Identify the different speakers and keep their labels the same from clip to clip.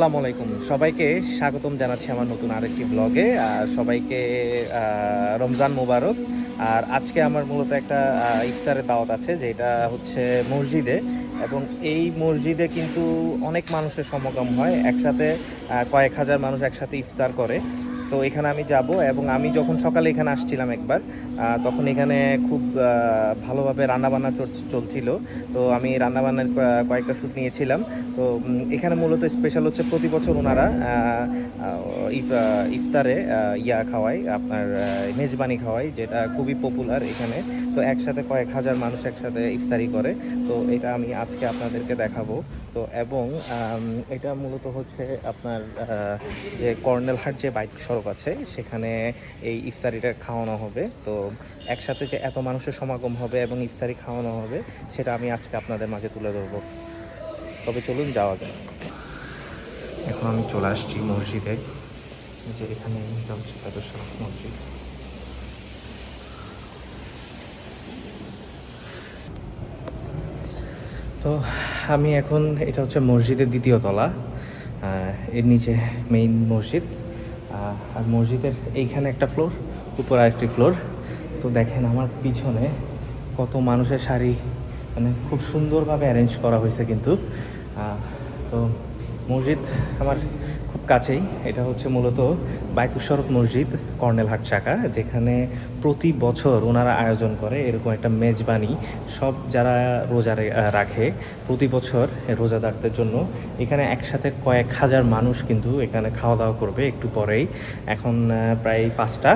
Speaker 1: আসসালামু আলাইকুম। সবাইকে স্বাগতম জানাচ্ছি আমার নতুন আরেকটি ব্লগে। আর সবাইকে রমজান মোবারক। আর আজকে আমার মূলত একটা ইফতারের দাওয়াত আছে, যেটা হচ্ছে মসজিদে। এবং এই মসজিদে কিন্তু অনেক মানুষের সমাগম হয়। একসাথে কয়েক হাজার মানুষ একসাথে ইফতার করে। তো এখানে আমি যাব এবং আমি যখন সকালে এখানে আসছিলাম একবার তখন এখানে খুব ভালোভাবে রান্নাবান্না চল- চলছিল। তো আমি রান্নাবান্নার কয়েকটা শ্যুট নিয়েছিলাম। তো এখানে মূলত স্পেশাল হচ্ছে প্রতি বছর ওনারা ইফতারে ইয়া খাওয়ায়, আপনার মেজবানি খাওয়ায়, যেটা খুবই পপুলার এখানে। তো একসাথে কয়েক হাজার মানুষ একসাথে ইফতারি করে। তো এটা আমি আজকে আপনাদেরকে দেখাবো। তো এবং এটা মূলত হচ্ছে আপনার যে কর্নেলহাট যে বাইক সড়ক আছে, সেখানে এই ইফতারিটা খাওয়ানো হবে। তো একসাথে যে এত মানুষের সমাগম হবে এবং ইফতারি খাওয়ানো হবে, সেটা আমি আজকে আপনাদের মাঝে তুলে ধরবো। তবে চলুন যাওয়া যায় এখন আমি চলে আসছি মসজিদে, যে এখানে মসজিদ। তো আমি এখন এটা হচ্ছে মসজিদের দ্বিতীয় তলা এর নিচে মেইন মসজিদ আর মসজিদের এইখানে একটা ফ্লোর উপর আরেকটি ফ্লোর তো দেখেন আমার পিছনে কত মানুষের শাড়ি মানে খুব সুন্দরভাবে অ্যারেঞ্জ করা হয়েছে কিন্তু। তো মসজিদ আমার খুব কাছেই। এটা হচ্ছে মূলত বাইতুসরফ মসজিদ, কর্নেলহাট শাখা, যেখানে প্রতি বছর ওনারা আয়োজন করে এরকম একটা মেজবানি সব যারা রোজা রাখে প্রতি বছর রোজাদারদের জন্য। এখানে একসাথে কয়েক হাজার মানুষ কিন্তু এখানে খাওয়া দাওয়া করবে একটু পরেই। এখন প্রায় পাঁচটা।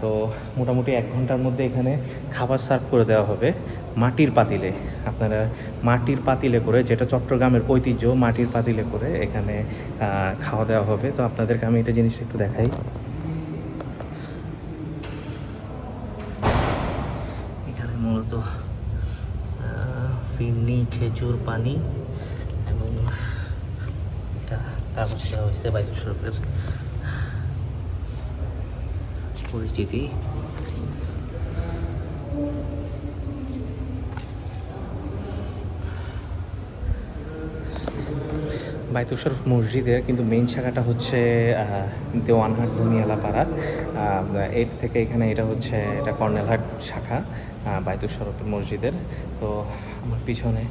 Speaker 1: তো মোটামুটি এক ঘণ্টার মধ্যে এখানে খাবার সার্ভ করে দেওয়া হবে। মাটির পাতিলে, আপনারা মাটির পাতিলে করে যেটা চট্টগ্রামের ঐতিহ্য, মাটির পাতিলে করে এখানে খাওয়া দাওয়া হবে। তো আপনাদেরকে আমি এটা জিনিসটা একটু দেখাই। এখানে মূলত ফিরনি, খেজুর, পানি এবং বাইতুল শরফের পরিচিতি। বাইতুল মসজিদের কিন্তু মেইন শাখাটা হচ্ছে দেওয়ানহাট ধনিয়ালা পাড়া এর থেকে এখানে এটা হচ্ছে, এটা কর্নেলহাট শাখা বাইতুল শরফ মসজিদের। তো আমার পিছনে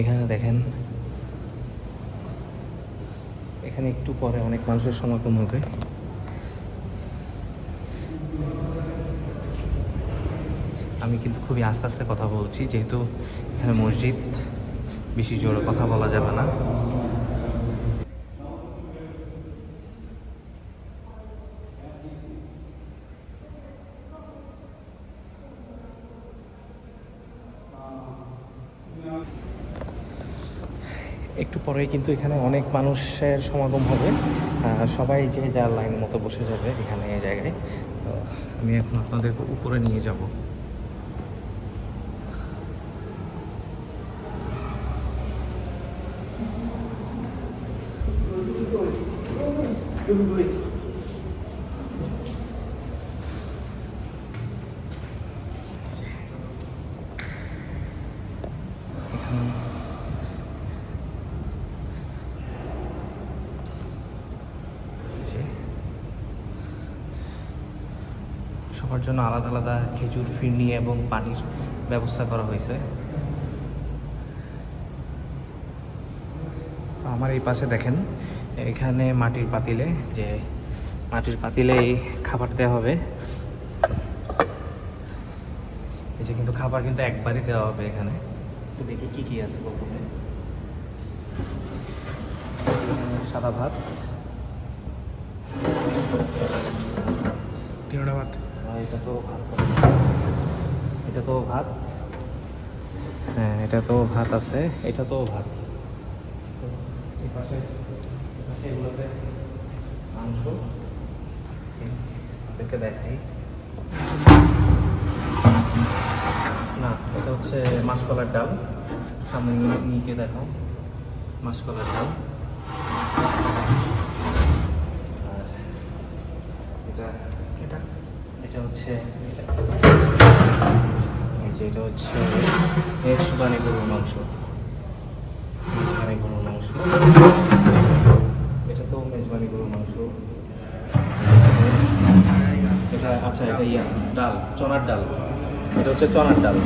Speaker 1: এখানে দেখেন, এখানে একটু পরে অনেক মানুষের সমাগম হবে। আমি কিন্তু খুবই আস্তে আস্তে কথা বলছি, যেহেতু এখানে মসজিদ, বেশি জোরে কথা বলা যাবে না। পরেই কিন্তু এখানে অনেক মানুষের সমাগম হবে। সবাই যে যার লাইন মতো বসে যাবে এখানে এই জায়গায়। তো আমি এখন আপনাদের উপরে নিয়ে যাব এখানে যে সবার জন্য আলাদা আলাদা খেজুর ফিরনি এবং পানির ব্যবস্থা করা হয়েছে। আমার এই পাশে দেখেন এখানে মাটির পাতিলে যে মাটির পাতিলে এই খাবার দেওয়া হবে। এই যে কিন্তু খাবার কিন্তু একবারই দেওয়া হবে এখানে। একটু দেখি কী কী আছে প্রথমে সাদা ভাত।
Speaker 2: তিনটা ভাত।
Speaker 1: এটা তো ভাত। এটা তো ভাত। হ্যাঁ এটা তো ভাত আছে। এটা তো ভাত। এগুলোতে মাংস। দেখাই। না, এটা হচ্ছে মাসকলার ডাল। সামনে নিয়ে দেখাও। মাসকলার ডাল। আর এটা
Speaker 2: এটা?
Speaker 1: এটা হচ্ছে এটা এই যে এটা হচ্ছে মেজবানি গরুর মাংস। এটা তো মেজবানি গরুর মাংস। এটা আচ্ছা এটা ইয়া, ডাল, চনার ডাল। এটা হচ্ছে চনার ডাল।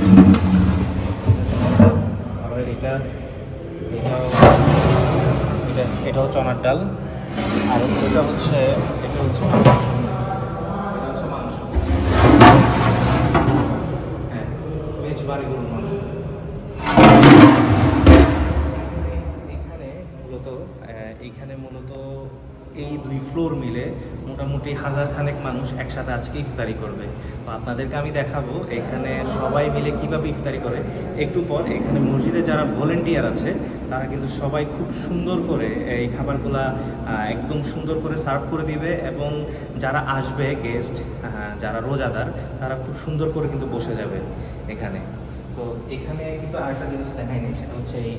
Speaker 1: আবার এটা এটা, এটাও চনার ডাল। আর এটা হচ্ছে এটা হচ্ছে ফ্লোর মিলে মোটামুটি হাজার খানেক মানুষ একসাথে আজকে ইফতারি করবে তো আপনাদেরকে আমি দেখাবো এখানে সবাই মিলে কীভাবে ইফতারি করে একটু পর এখানে মসজিদে যারা ভলেন্টিয়ার আছে, তারা কিন্তু সবাই খুব সুন্দর করে এই খাবারগুলা একদম সুন্দর করে সার্ভ করে দিবে এবং যারা আসবে গেস্ট যারা রোজাদার, তারা খুব সুন্দর করে কিন্তু বসে যাবে এখানে তো এখানে কিন্তু আরেকটা জিনিস দেখায়নি সেটা হচ্ছে এই।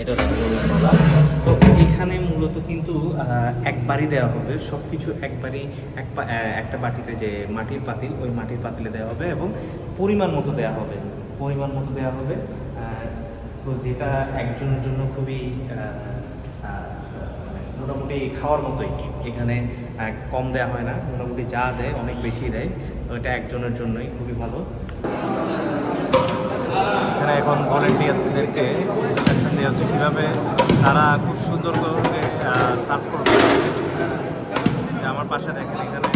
Speaker 1: এটা হচ্ছে গরুর তো এখানে মূলত কিন্তু একবারই দেওয়া হবে। সব কিছু একবারই এক একটা বাটিতে যে মাটির পাতিল, ওই মাটির পাতিলে দেওয়া হবে এবং পরিমাণ মতো দেওয়া হবে। পরিমাণ মতো দেওয়া হবে। তো যেটা একজনের জন্য খুবই মোটামুটি খাওয়ার মতোই। এখানে কম দেওয়া হয় না। মোটামুটি যা দেয়, অনেক বেশি দেয়। তো এটা একজনের জন্যই খুবই ভালো। এখানে এখন ভলেন্টিয়ারদেরকে দেওয়া হচ্ছে কীভাবে তারা খুব সুন্দর করে সার্ভ করবে। আমার পাশে দেখেন এখানে।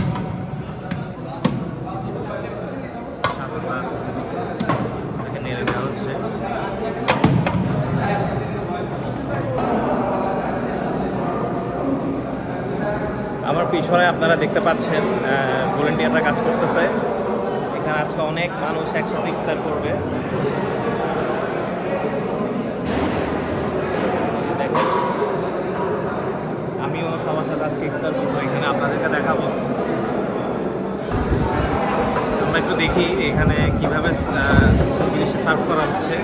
Speaker 1: আমার পিছনে আপনারা দেখতে পাচ্ছেন ভলেন্টিয়াররা কাজ করতেছে। এখানে আজকে অনেক মানুষ একসাথে ইফতার করবে দেখেন আমিও সবার আজকে করব এখানে আপনাদেরকে দেখাবো। আমরা একটু দেখি এখানে কীভাবে জিনিসটা সার্ভ করা হচ্ছে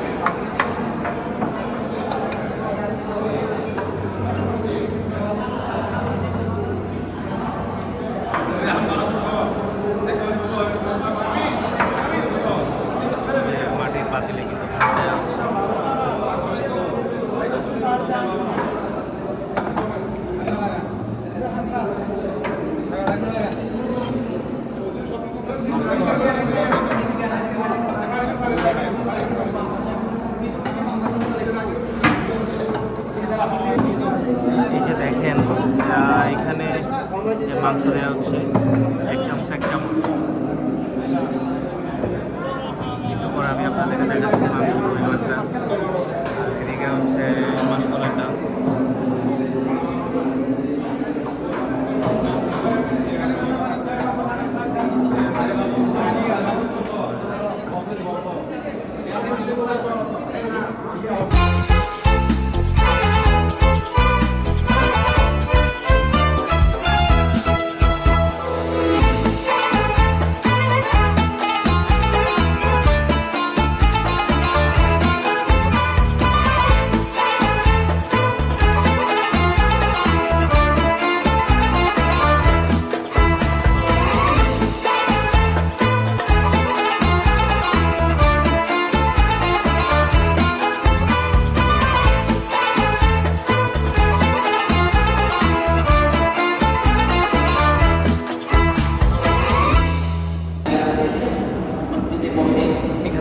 Speaker 1: মাটির পাতিলে কিন্তু ভাত দেওয়া হচ্ছে এই যে দেখেন আহ, এখানে যে মাংস দেওয়া হচ্ছে, এক চামচ এক চামচ। একটু পরে আমি আপনাদেরকে দেখাচ্ছি মাংস এদিকে হচ্ছে মাসকলার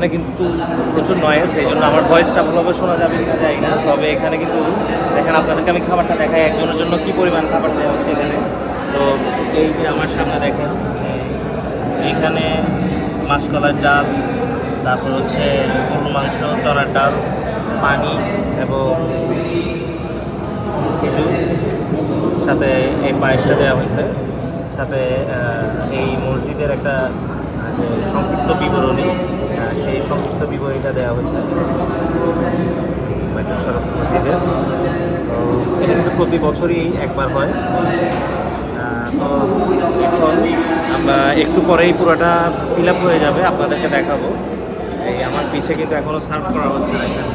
Speaker 1: এখানে কিন্তু প্রচুর নয়েস এই জন্য আমার ভয়েসটা ভালোভাবে শোনা যাবে কিনা যায় না। তবে এখানে কিন্তু দেখেন আপনাদেরকে আমি খাবারটা দেখাই, একজনের জন্য কি পরিমাণ খাবার দেওয়া হচ্ছে এখানে। তো এই যে আমার সামনে দেখেন এখানে মাছকলার ডাল, তারপর হচ্ছে গরুর মাংস, চড়ার ডাল, পানি এবং খেজুর। সাথে এই পায়েসটা দেওয়া হয়েছে। সাথে এই মসজিদের একটা সংক্ষিপ্ত বিবরণী। সেই সংক্ষিপ্ত বিবরণীটা দেওয়া হয়েছে। মেট্রোসড়ক মসজিদে তো এটা কিন্তু প্রতি বছরই একবার হয়। তো এখন আমরা একটু পরেই পুরোটা ফিল আপ হয়ে যাবে, আপনাদেরকে দেখাবো। এই আমার পিছে কিন্তু এখনও সার্ভ করা হচ্ছে না এখানে।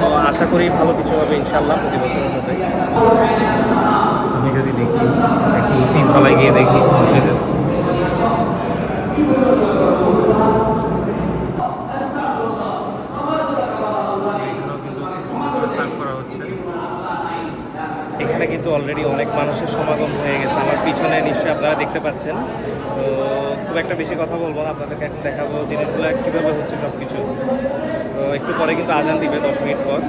Speaker 1: তো আশা করি ভালো কিছু হবে ইনশাল্লাহ প্রতি বছরের মধ্যে আমি যদি দেখি একটু তিনতলায় গিয়ে দেখি মসজিদের এখানেও কিন্তু খুব সুন্দর করে serve এখানে কিন্তু অলরেডি অনেক মানুষের সমাগম হয়ে গেছে আমার পিছনে নিশ্চয়ই আপনারা দেখতে পাচ্ছেন তো খুব একটা বেশি কথা বলব না আপনাদেরকে এখন দেখাবো জিনিসগুলো কীভাবে হচ্ছে সব কিছু তো একটু পরে কিন্তু আজান দিবে দশ মিনিট পর।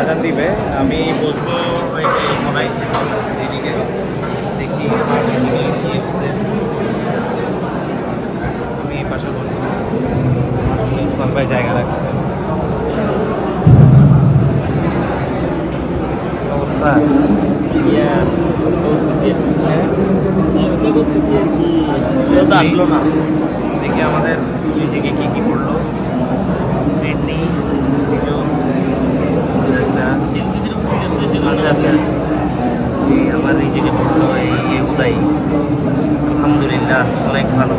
Speaker 1: আজান দিবে আমি বসবো এদিকে দেখি কি আমি পাশে বসবো। ইসমান ভাই জায়গা রাখছে। অবস্থা? হ্যাঁ?
Speaker 2: আসলো না।
Speaker 1: দেখি আমাদের রিজিকে কি কি পড়ল। কিছু একটা আচ্ছা আচ্ছা আমার রিজিকে পড়ল এই উদয়, আলহামদুলিল্লাহ, অনেক ভালো।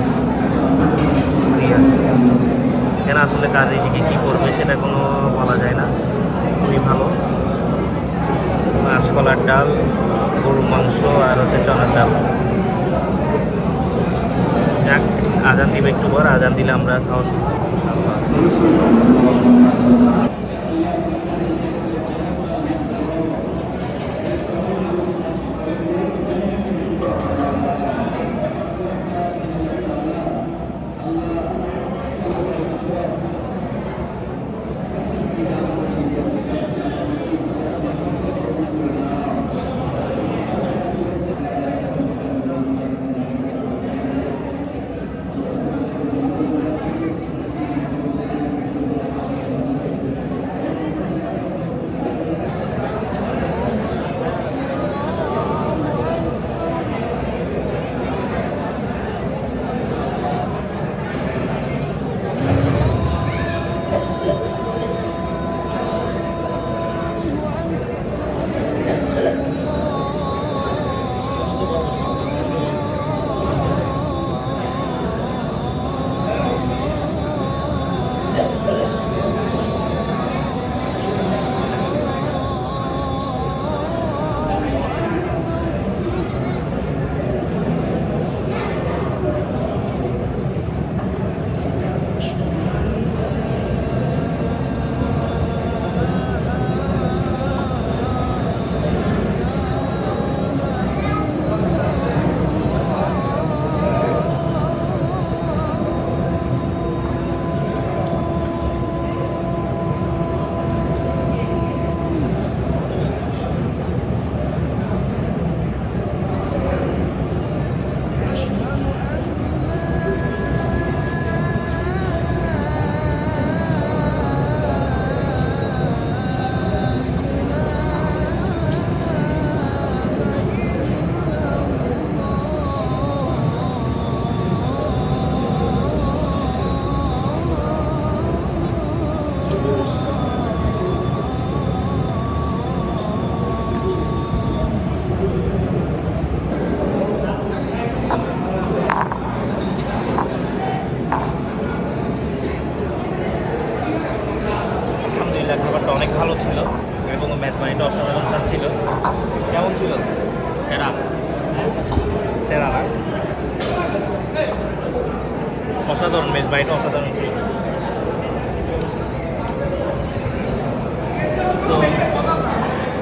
Speaker 1: এরা আসলে কার রিজিকে কী করবে সেটা কোনো বলা যায় না। খুবই ভালো। মাসকলার ডাল, গরুর মাংস আর হচ্ছে চনার ডাল। যাক, আজান দিবে একটু পর, আজান দিলে আমরা খাওয়া শুরু করব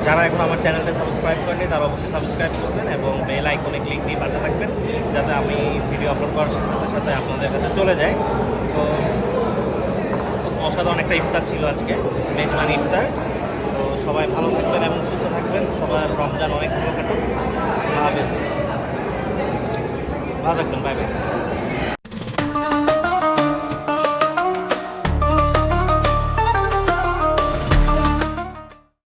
Speaker 1: যারা এখন আমার চ্যানেলটা সাবস্ক্রাইব করেনি তারা অবশ্যই সাবস্ক্রাইব করবেন এবং বেল আইকনে ক্লিক দিয়ে পাশে থাকবেন, যাতে আমি ভিডিও আপলোড করার সাথে সাথে আপনাদের কাছে চলে যায়। তো অসাধারণ একটা ইফতার ছিল আজকে, মেজবান ইফতার। তো সবাই ভালো থাকবেন এবং সুস্থ থাকবেন। সবার রমজান অনেক ভালো কাটুক ভালো থাকবেন বাই বাই